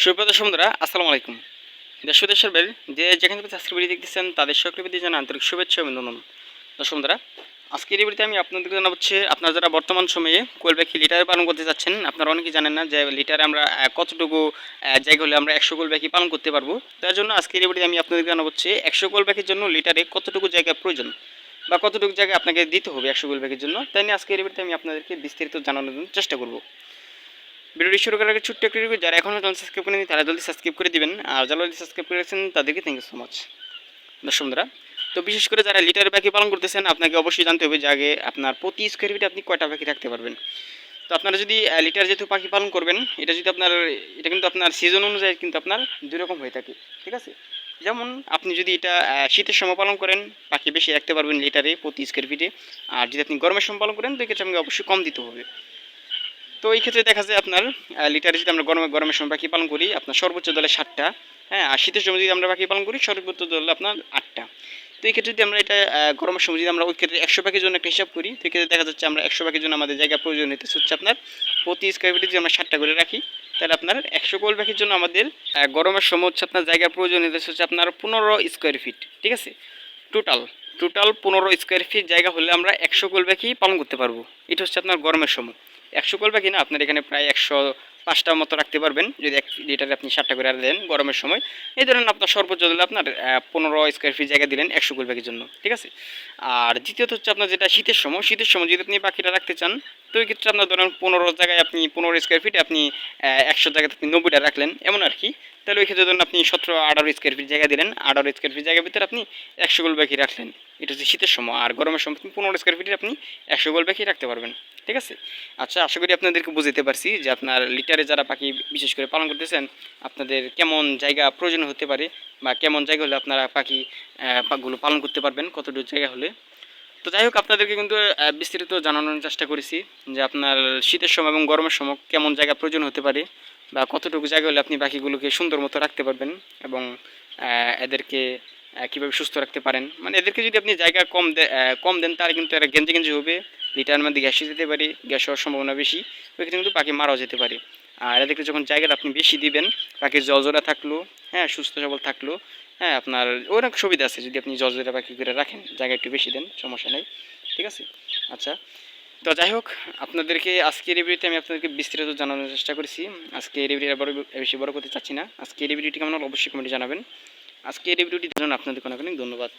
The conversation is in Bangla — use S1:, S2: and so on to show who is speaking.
S1: দর্শক বন্ধুরা, আসসালামু আলাইকুম। দেশ দেশের বাইরে যে যেখান আজকের ভিডিও দেখতেছেন, তাদের সকলের প্রতি জানা আন্তরিক শুভেচ্ছা অভিনন্দন। দর্শক বন্ধুরা, আজকের এই ভিডিওতে আমি আপনাদেরকে জানাব হচ্ছে, আপনারা যারা বর্তমান সময়ে কোয়েল পাখি লিটারে পালন করতে চাচ্ছেন আপনারা অনেকেই জানেন না যে লিটারে আমরা কতটুকু জায়গা হলে আমরা একশো কোয়েল পাখি পালন করতে পারব। তার জন্য আজকের এই ভিডিওতে আমি আপনাদেরকে জানাব হচ্ছে, একশো কোয়েল পাখির জন্য লিটারে কতটুকু জায়গা প্রয়োজন বা কতটুকু জায়গা আপনাকে দিতে হবে একশো কোয়েল পাখির জন্য। তাই নিয়ে আজকের এই ভিডিওতে আমি আপনাদেরকে বিস্তারিত জানানোর জন্য চেষ্টা করব। ভিডিওটি শুরু করার আগে ছোট্ট একটা যারা এখনও চ্যানেল সাবস্ক্রাইব করেনি তারা জলদি সাবস্ক্রাইব করে দিবেন। আর যারা জলদি সাবস্ক্রাইব করেছেন, তাদেরকে থ্যাংক ইউ সো মাচ দর্শক বন্ধুরা, তো বিশেষ করে যারা লিটার পাখি পালন করতেছেন, আপনাকে অবশ্যই জানতে হবে যে আগে আপনার প্রতি স্কোয়ার ফিটে আপনি কয়টা পাখি রাখতে পারবেন। তো আপনারা যদি লিটার যেহেতু পাখি পালন করবেন, এটা যদি আপনার, এটা কিন্তু আপনার সিজন অনুযায়ী কিন্তু আপনার দুই রকম হয়ে থাকে, ঠিক আছে? যেমন আপনি যদি এটা শীতের সময় পালন করেন, পাখি বেশি রাখতে পারবেন লিটারে প্রতি স্কোয়ার ফিটে আর যদি আপনি গরমের সময় পালন করেন, তো এক্ষেত্রে আমাকে অবশ্যই কম দিতে হবে। তো এই ক্ষেত্রে দেখা যায় আপনার লিটারে যদি আমরা গরমে গরমের সময় পাখি পালন করি, আপনার সর্বোচ্চ দলে সাতটা হ্যাঁ আর শীতের সময় যদি আমরা পাখি পালন করি, সর্বোচ্চ দলে আপনার আটটা। তো এই ক্ষেত্রে যদি আমরা এটা গরমের সময় যদি আমরা ওই ক্ষেত্রে একশো পাখির জন্য একটা হিসাব করি, তো এই ক্ষেত্রে দেখা যাচ্ছে আমরা একশো পাখির জন্য আমাদের জায়গা প্রয়োজন হইতে হচ্ছে আপনার প্রতি স্কোয়ার ফিটে যদি আমরা সাতটা করে রাখি, তাহলে আপনার একশো কোল পাখির জন্য আমাদের গরমের সময় হচ্ছে আপনার জায়গা প্রয়োজন হইতে হচ্ছে আপনার পনেরো স্কোয়ার ফিট ঠিক আছে? টোটাল টোটাল পনেরো স্কোয়ার ফিট জায়গা হলে আমরা একশো কোল পাখি পালন করতে পারব। এটা হচ্ছে আপনার গরমের সময়। একশো করবে কিনা? আপনার এখানে প্রায় একশো পাঁচটার মতো রাখতে পারবেন। যদি এক লিটারে আপনি সাতটা করে দেন গরমের সময়। এই ধরেন আপনার সর্বোচ্চ দিলে আপনার পনেরো স্কোয়ার ফিট জায়গা দিলেন একশো কোল পাখির জন্য, ঠিক আছে? আর দ্বিতীয়ত হচ্ছে আপনার যেটা শীতের সময় শীতের সময় যদি আপনি পাখিটা রাখতে চান, তো ওই ক্ষেত্রে আপনার ধরেন পনেরো জায়গায় আপনি, পনেরো স্কোয়ার ফিটে আপনি একশো জায়গাতে আপনি নব্বইটা রাখলেন, এমন আর কি। তাহলে ওই ক্ষেত্রে ধরুন আপনি সতেরো, আঠারো স্কোয়ার ফিট জায়গা দিলেন, আঠারো স্কোয়ার ফিট জায়গার ভিতরে আপনি একশো গোল পাখি রাখলেন। এটা হচ্ছে শীতের সময়, আর গরমের সময় পনেরো স্কোয়ার ফিটে আপনি একশো গোল পাখি রাখতে পারবেন, ঠিক আছে? আচ্ছা আশা করি আপনাদেরকে বুঝতে পারছি যে আপনার লিটারে যারা পাখি বিশেষ করে পালন করতেছেন, আপনাদের কেমন জায়গা প্রয়োজন হতে পারে বা কেমন জায়গা হলে আপনারা পাখি পাখিগুলো পালন করতে পারবেন, কতটুকু জায়গা হলে? তো যাই হোক, আপনাদেরকে কিন্তু বিস্তারিত জানানোর চেষ্টা করেছি যে আপনার শীতের সময় এবং গরমের সময় কেমন জায়গা প্রয়োজন হতে পারে বা কতটুকু জায়গা হলে আপনি পাখিগুলোকে সুন্দর মতো রাখতে পারবেন এবং এদেরকে কীভাবে সুস্থ রাখতে পারেন। মানে এদেরকে যদি আপনি জায়গা কম কম দেন, তাহলে কিন্তু এরা গেঞ্জি গেঞ্জি হবে লিটার মধ্যে গ্যাসে যেতে পারে, গ্যাস হওয়ার সম্ভাবনা বেশি ওই ক্ষেত্রে কিন্তু পাখি মারাও যেতে পারে। আর এদেরকে যখন জায়গাটা আপনি বেশি দিবেন, পাখির জলজোড়া থাকল হ্যাঁ সুস্থ সবল থাকল হ্যাঁ আপনার অনেক সুবিধা আছে যদি আপনি জলজোড়া পাখি করে রাখেন, জায়গা একটু বেশি দেন, সমস্যা নেই, ঠিক আছে? আচ্ছা তো যাই হোক, আপনাদেরকে আজকের ভিডিওতে আমি আপনাদেরকে বিস্তারিত জানানোর চেষ্টা করেছি। আজকে এই বড় বেশি বড় করতে চাচ্ছি না। আজকে এই ভিডিওটি কেমন অবশ্যই কমেন্টে জানাবেন। আজকে এই ভিডিওটি জন্য আপনাদের অনেক অনেক ধন্যবাদ।